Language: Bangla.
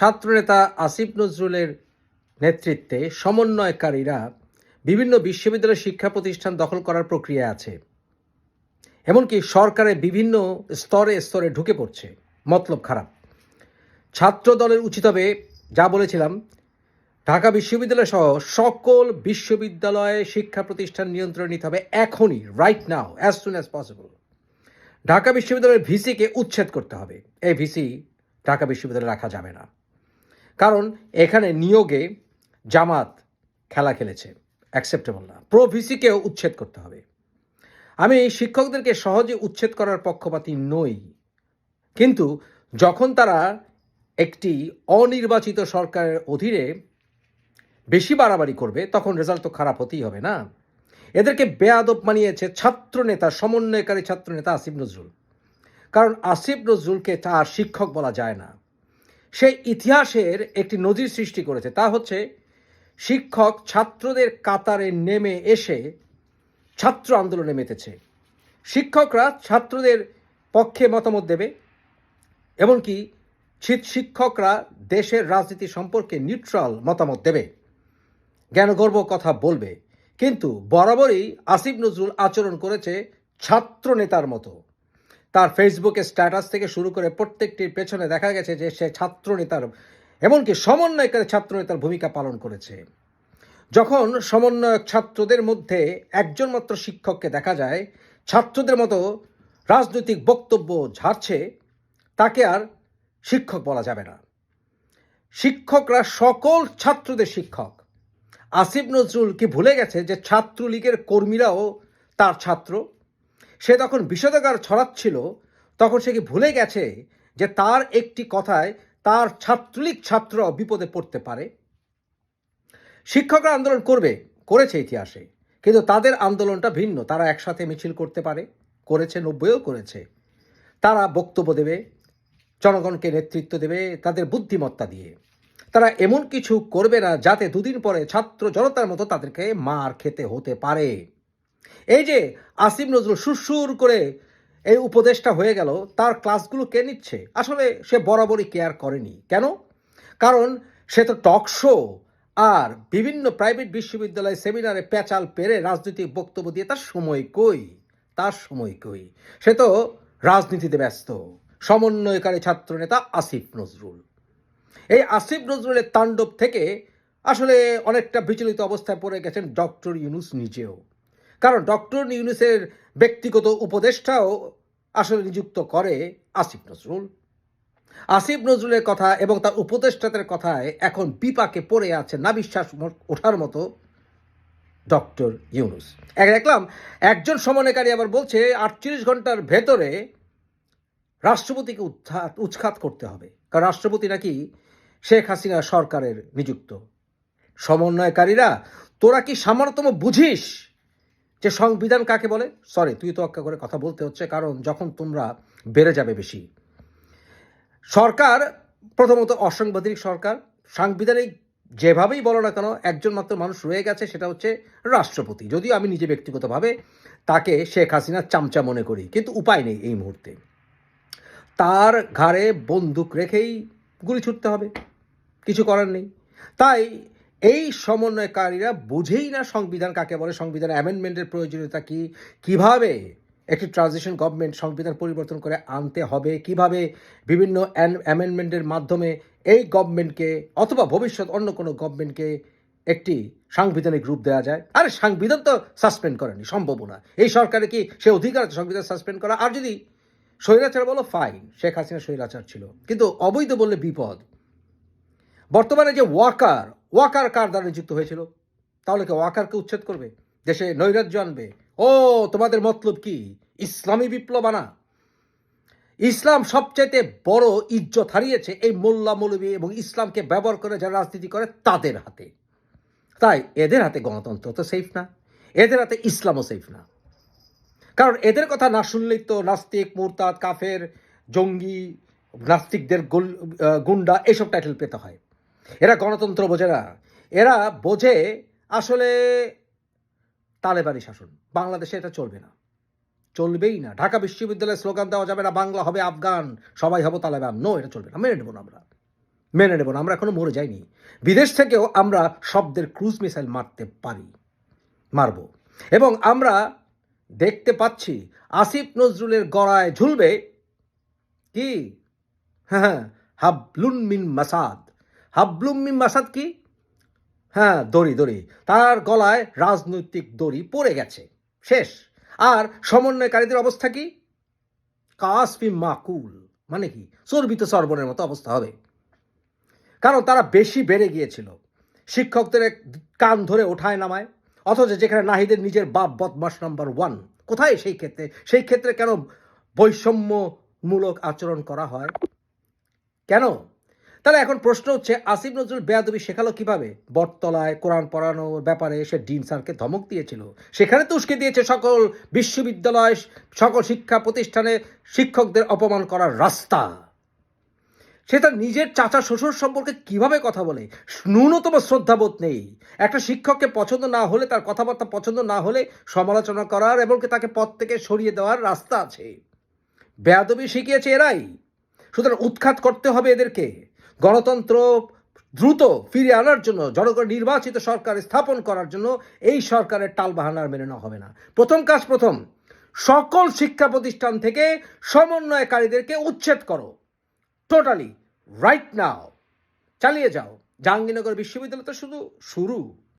ছাত্রনেতা আসিফ নজরুলের নেতৃত্বে সমন্বয়কারীরা বিভিন্ন বিশ্ববিদ্যালয় শিক্ষা প্রতিষ্ঠান দখল করার প্রক্রিয়া আছে। এমনকি সরকারের বিভিন্ন স্তরে স্তরে ঢুকে পড়ছে। মতলব খারাপ। ছাত্র দলের উচিত হবে যা বলেছিলাম, ঢাকা বিশ্ববিদ্যালয় সহ সকল বিশ্ববিদ্যালয়ে শিক্ষা প্রতিষ্ঠান নিয়ন্ত্রণ নিতে হবে এখনই right now as soon as possible Dhaka বিশ্ববিদ্যালয়ের ভিসিকে উচ্ছেদ করতে হবে। এই ভিসি ঢাকা বিশ্ববিদ্যালয়ে রাখা যাবে না। কারণ এখানে নিয়োগে জামাত খেলা খেলেছে অ্যাকসেপ্টেবল না। প্রো ভিসিকেও উচ্ছেদ করতে হবে। আমি শিক্ষকদেরকে সহজে উচ্ছেদ করার পক্ষপাতি নই, কিন্তু যখন তারা একটি অনির্বাচিত সরকারের অধীনে বেশি বাড়াবাড়ি করবে, তখন রেজাল্ট তো খারাপ হতেই হবে না। এদেরকে বেয়াদব মানিয়েছে ছাত্র নেতা, সমন্বয়কারী ছাত্র নেতা আসিফ নজরুল। কারণ আসিফ নজরুলকে তার শিক্ষক বলা যায় না। সে ইতিহাসের একটি নজির সৃষ্টি করেছে। তা হচ্ছে, শিক্ষক ছাত্রদের কাতারে নেমে এসে ছাত্র আন্দোলনে মেতেছে। শিক্ষকরা ছাত্রদের পক্ষে মতামত দেবে, এমনকি শিক্ষকরা দেশের রাজনীতি সম্পর্কে নিউট্রাল মতামত দেবে। জ্ঞানগর্ব কথা বলবে। কিন্তু বরাবরই আসিফ নজরুল আচরণ করেছে ছাত্র নেতার মতো। তার ফেসবুকে স্ট্যাটাস থেকে শুরু করে প্রত্যেকটির পেছনে দেখা গেছে যে সে ছাত্র নেতার এমনকি সমন্বয়কারী ছাত্র নেতার ভূমিকা পালন করেছে। যখন সমন্বয়ক ছাত্রদের মধ্যে একজন মাত্র শিক্ষককে দেখা যায়, ছাত্রদের মতো রাজনৈতিক বক্তব্য ঝাড়ছে, তাকে আর শিক্ষক বলা যাবে না। শিক্ষকরা সকল ছাত্রদের শিক্ষক। আসিফ নজরুল কি ভুলে গেছে যে ছাত্রলীগের কর্মীরাও তার ছাত্র? সে তখন বিষোদগার ছড়াচ্ছিল, তখন সে কি ভুলে গেছে যে তার একটি কথায় তার ছাত্রলীগ ছাত্ররাও বিপদে পড়তে পারে? শিক্ষকরা আন্দোলন করবে, করেছে ইতিহাসে, কিন্তু তাদের আন্দোলনটা ভিন্ন। তারা একসাথে মিছিল করতে পারে, করেছে, নব্বইও করেছে। তারা বক্তব্য দেবে, জনগণকে নেতৃত্ব দেবে, তাদের বুদ্ধিমত্তা দিয়ে। তারা এমন কিছু করবে না যাতে দুদিন পরে ছাত্র জনতার মতো তাদেরকে মার খেতে হতে পারে। এই যে আসিম নজরুল সুরসুর করে এই উপদেশটা হয়ে গেল, তার ক্লাসগুলো কে নিচ্ছে? আসলে সে বরাবরই কেয়ার করেনি। কেন? কারণ সে তো টক শো আর বিভিন্ন প্রাইভেট বিশ্ববিদ্যালয় সেমিনারে পেঁচাল পেরে রাজনৈতিক বক্তব্য দিয়ে তার সময় কই? তার সময় কই? সে তো রাজনীতিতে ব্যস্ত, সমন্বয়কারী ছাত্রনেতা আসিফ নজরুল। এই আসিফ নজরুলের তাণ্ডব থেকে আসলে অনেকটা বিচলিত অবস্থায় পড়ে গেছেন ডক্টর ইউনুস নিজেও। কারণ ডক্টর ইউনুসের ব্যক্তিগত উপদেষ্টাও আসলে নিযুক্ত করে আসিফ নজরুল। আসিফ নজরুলের কথা এবং তার উপদেষ্টাদের কথায় এখন বিপাকে পড়ে আছে না বিশ্বাস ওঠার মতো ডক্টর ইউনুস। এক দেখলাম, একজন সমন্বয়কারী আবার বলছে, আটচল্লিশ ঘণ্টার ভেতরে রাষ্ট্রপতিকে উৎখাত উৎখাত করতে হবে। কারণ রাষ্ট্রপতি নাকি শেখ হাসিনা সরকারের নিযুক্ত। সমন্বয়কারীরা, তোরা কি সামান্যতম বুঝিস? যে সংবিধান কাকে বলে? সরি তুই তো অক্কা করে কথা বলতে হচ্ছে, কারণ যখন তোমরা বেড়ে যাবে বেশি। সরকার, প্রথমত অসাংবিধানিক সরকার, সাংবিধানিক যেভাবেই বলো না কেন, একজন মাত্র মানুষ রয়ে গেছে, সেটা হচ্ছে রাষ্ট্রপতি। যদিও আমি নিজে ব্যক্তিগতভাবে তাকে শেখ হাসিনার চামচা মনে করি, কিন্তু উপায় নেই এই মুহূর্তে। তার ঘাড়ে বন্দুক রেখেই গুলি ছুটতে হবে। কিছু করার নেই। তাই এই সমন্বয়কারীরা বুঝেই না সংবিধান কাকে বলে, সংবিধান অ্যামেন্ডমেন্টের প্রয়োজনীয়তা কি, কীভাবে একটি ট্রানজিশন গভর্নমেন্ট সংবিধান পরিবর্তন করে আনতে হবে, কীভাবে বিভিন্ন অ্যামেন্ডমেন্টের মাধ্যমে এই গভর্নমেন্টকে অথবা ভবিষ্যৎ অন্য কোনো গভর্নমেন্টকে একটি সাংবিধানিক রূপ দেওয়া যায়। আরে সাংবিধান তো সাসপেন্ড করেনি, সম্ভব না। এই সরকারে কি সে অধিকার আছে সংবিধান সাসপেন্ড করা? আর যদি স্বৈরাচার বলো ফাইন শেখ হাসিনা স্বৈরাচার ছিল। কিন্তু অবৈধ বললে বিপদ। বর্তমানে যে ওয়াকার ওয়াকার কার দ্বারা নিযুক্ত হয়েছিল? তাহলে কি ওয়াকারকে উচ্ছেদ করবে? দেশে নৈরাজ্য আনবে। ও, তোমাদের মতলব কি? ইসলামী বিপ্লব আনা ইসলাম সবচাইতে বড় ইজ্জত হারিয়েছে এই মোল্লা মৌলবী এবং ইসলামকে ব্যবহার করে যারা রাজনীতি করে তাদের হাতে। তাই এদের হাতে গণতন্ত্র তো সেফ না। এদের হাতে ইসলামও সেফ না। কারণ এদের কথা না শুনলেই তো নাস্তিক, মুরতাদ, কাফের, জঙ্গি, নাস্তিকদের গুন্ডা এসব টাইটেল পেতে হয়। এরা গণতন্ত্র বোঝে না। এরা বোঝে আসলে তালেবানি শাসন। বাংলাদেশে এটা চলবে না। চলবেই না। ঢাকা বিশ্ববিদ্যালয়ের স্লোগান দেওয়া যাবে না, বাংলা হবে আফগান, সবাই হব তালেবান। নো, এটা চলবে না। মেনে নেব না আমরা। মেনে নেব না। আমরা এখনও মরে যাইনি। বিদেশ থেকেও আমরা শব্দের ক্রুজ মিসাইল মারতে পারি। মারব। এবং আমরা দেখতে পাচ্ছি, আসিফ নজরুলের গড়ায় ঝুলবে কি? হ্যাঁ। হাবলুন মিন মাসাদ। হাবলুন মিন মাসাদ কি? হ্যাঁ দড়ি দড়ি। তার গলায় রাজনৈতিক দড়ি পড়ে গেছে। শেষ। আর সমন্বয়কারীদের অবস্থা কি? কাসফি মাকুল। মানে কি? চর্বিত সর্বনের মতো অবস্থা হবে। কারণ তারা বেশি বেড়ে গিয়েছিল। শিক্ষকদের কান ধরে ওঠায় নামায়। অথচ যেখানে নাহিদের নিজের বাপ বদমাস নাম্বার ওয়ান। কোথায় সেই ক্ষেত্রে? সেই ক্ষেত্রে কেন বৈষম্যমূলক আচরণ করা হয়? কেন? তাহলে এখন প্রশ্ন হচ্ছে, আসিফ নজরুল বেয়াদবি শেখালো কীভাবে? বটতলায় কোরআন পড়ানোর ব্যাপারে সে ডিন স্যারকে ধমক দিয়েছিল। সেখানে তো উস্কে দিয়েছে সকল বিশ্ববিদ্যালয়, সকল শিক্ষা প্রতিষ্ঠানে শিক্ষকদের অপমান করার রাস্তা। সে তার নিজের চাচা শ্বশুর সম্পর্কে কীভাবে কথা বলে? ন্যূনতম শ্রদ্ধাবোধ নেই। একটা শিক্ষককে পছন্দ না হলে, তার কথাবার্তা পছন্দ না হলে সমালোচনা করার এবং তাকে পদ থেকে সরিয়ে দেওয়ার রাস্তা আছে। বেয়াদবি শিখিয়েছে এরাই। সুতরাং উৎখাত করতে হবে এদেরকে। গণতন্ত্র দ্রুত ফিরিয়ে আনার জন্য, জনগণ নির্বাচিত সরকার স্থাপন করার জন্য এই সরকারের টালবাহানার মেনে নেওয়া হবে না। প্রথম কাজ প্রথম, সকল শিক্ষা প্রতিষ্ঠান থেকে সমন্বয়কারীদেরকে উচ্ছেদ করো। টোটালি রাইট নাও চালিয়ে যাও। জাহাঙ্গীরনগর বিশ্ববিদ্যালয় তো শুধু শুরু।